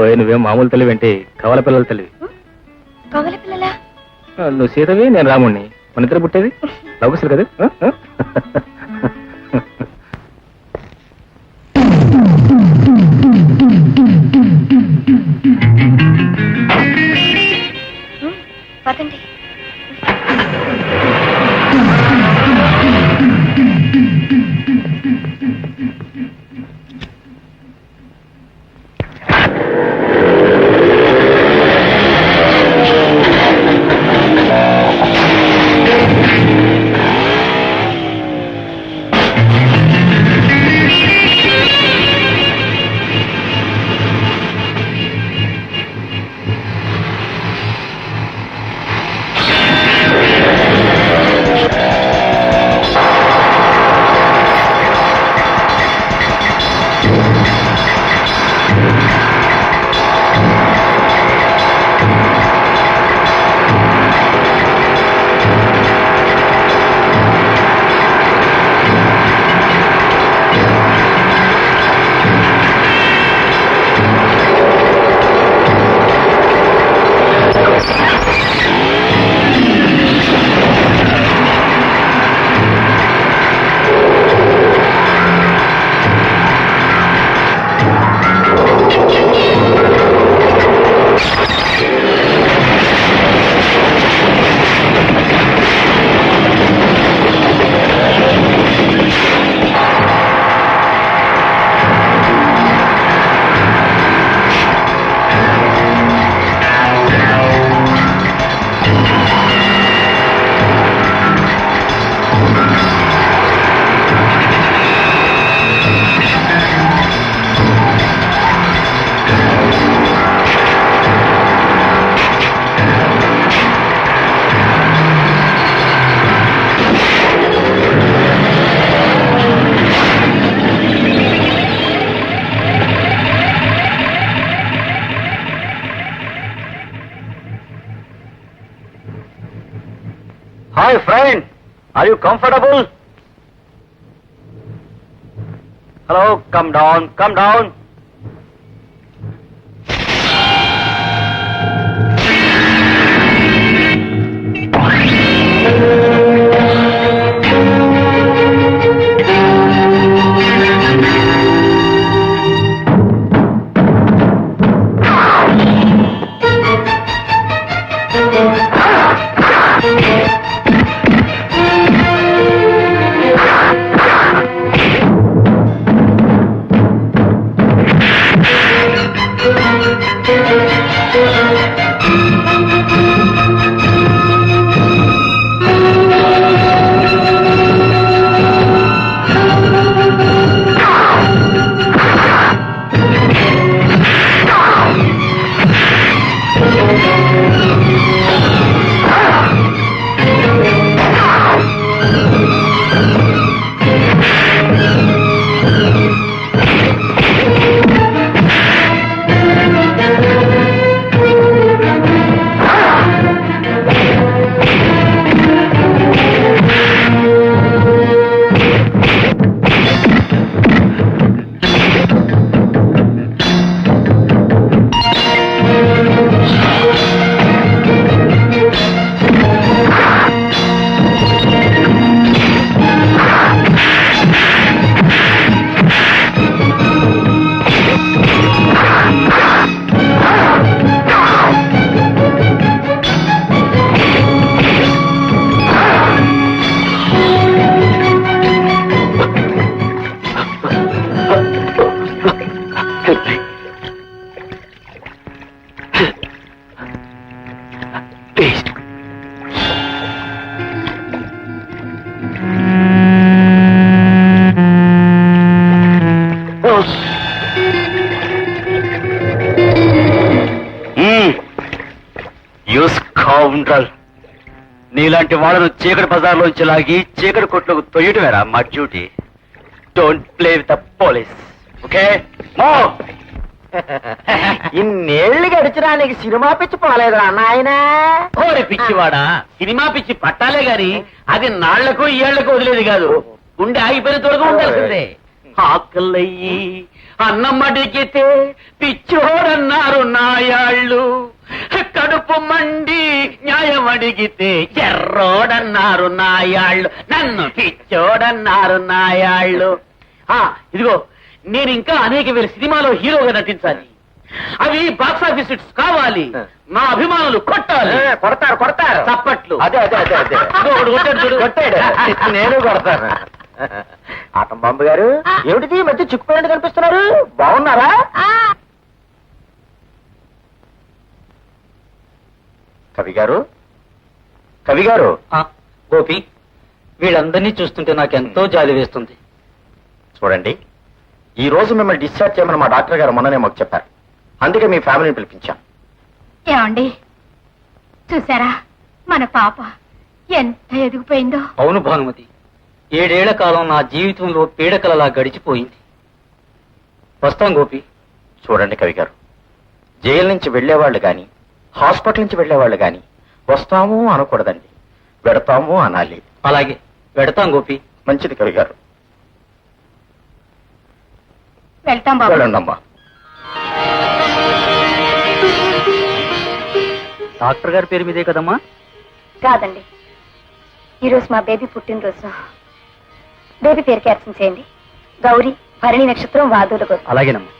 ఓయ్ నువ్వేం మామూలు తెలివి ఏంటి? కవల పిల్లల తెలివి కవల పిల్లలా? నువ్వు సీతవి నేను రాముణ్ణి. మన ఇద్దరు పుట్టేది? లవకుశలు కదా? Are you comfortable? Hello, come down, come down. నీలాంటి వాళ్ళను చీకటి బజార్లోంచి లాగి చీకటి కొట్లకు తొయ్యటమేరా మా duty. Don't play with the police okay మో ఇన్నేళ్ళు గడిచినా నీకు సినిమా పిచ్చి పోలేదురా నాయనా. ఓరి పిచ్చివాడా సినిమా పిచ్చి పట్టాలే గాని అది నాళ్ళకు ఏళ్ళకు వదిలేది కాదు. గుండె ఆగిపోయిన తోడుగా ఉండాల్సిందే. ఆకలయ్యి అన్నమ్మడిగితే పిచ్చోడన్నారు నాయాళ్ళు. కడుపు మండి న్యాయం అడిగితే ఎర్రోడన్నారు నాయాళ్ళు. నన్ను పిచ్చోడన్నారు నాయాళ్ళు. ఆ ఇదిగో నేను ఇంకా అనేక వేల సినిమాలో హీరోగా నటించాలి. అవి బాక్స్ ఆఫీస్ హిట్స్ కావాలి. నా అభిమానులు కొట్టాలి. కొడతారు కొడతారు. చప్పట్లు. అదే అదే అదే అదే. కొట్టాడు చూడు. కొట్టాడు. నేను కొడతాను. ఆటం బాంబు గారు ఏమిటిది? మధ్య చిక్కుపోయినట్టు కనిపిస్తున్నారు. బాగున్నారా? కవి గారు? కవి గారు? గోపి వీళ్ళందరినీ చూస్తుంటే నాకు ఎంతో జాలి వేస్తుంది. చూడండి ఈ రోజు మిమ్మల్ని డిశ్చార్జ్ చేయమని మా డాక్టర్ గారు మొన్ననే మాకు చెప్పారు. అందుకే మీ ఫ్యామిలీని పిలిపించాం. ఏమండి? చూసారా మన పాప ఎంత ఎదిగిపోయిందో? అవును భానుమతి ఏడేళ్ళ కాలం నా జీవితంలో పీడకలలా గడిచిపోయింది. వస్తాం గోపి. చూడండి కవి గారు. జైలు నుంచి వెళ్ళేవాళ్ళు గాని హాస్పిటల్ నుంచి వెళ్ళేవాళ్ళు గాని వస్తాము అనకూడదండి. పెడతాము అనాలి. అలాగే వెడతాం గోపి. మంచిది కవి గారు. వెళ్తాం బాబు. డాక్టర్ గారి పేరు మీదే కదమ్మా? కాదండి. ఈరోజు మా బేబీ పుట్టినరోజు. బేబీ పేరు క్యాప్షన్ చేయండి. గౌరీ భరణి నక్షత్రం వాదుల కోసం అలాగేనమ్మా.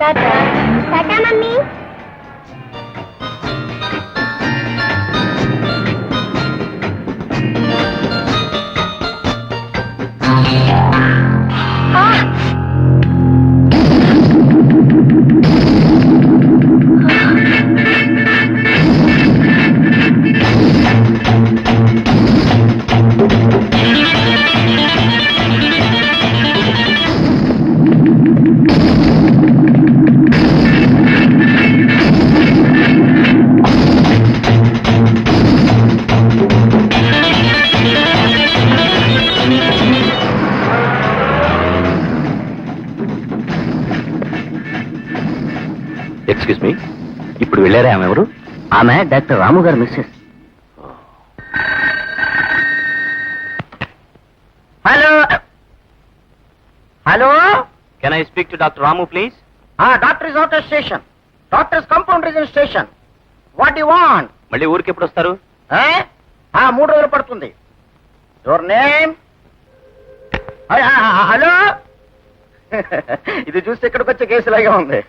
Tata tata mummy. Excuse me ఇప్పుడు వెళ్ళారా ఆమె ఎవరు? ఆమె doctor Ramu garu Mrs hello! Hello! Can I speak to doctor Ramu please doctor is out station. Doctor's compounder is in station. What you want? మళ్ళీ ఊరికి ఎప్పుడు వస్తారు? మూడు రోజులు పడుతుంది. Your name? హలో? ఇది చూస్తే ఇక్కడికి వచ్చే కేసులాగే ఉంది.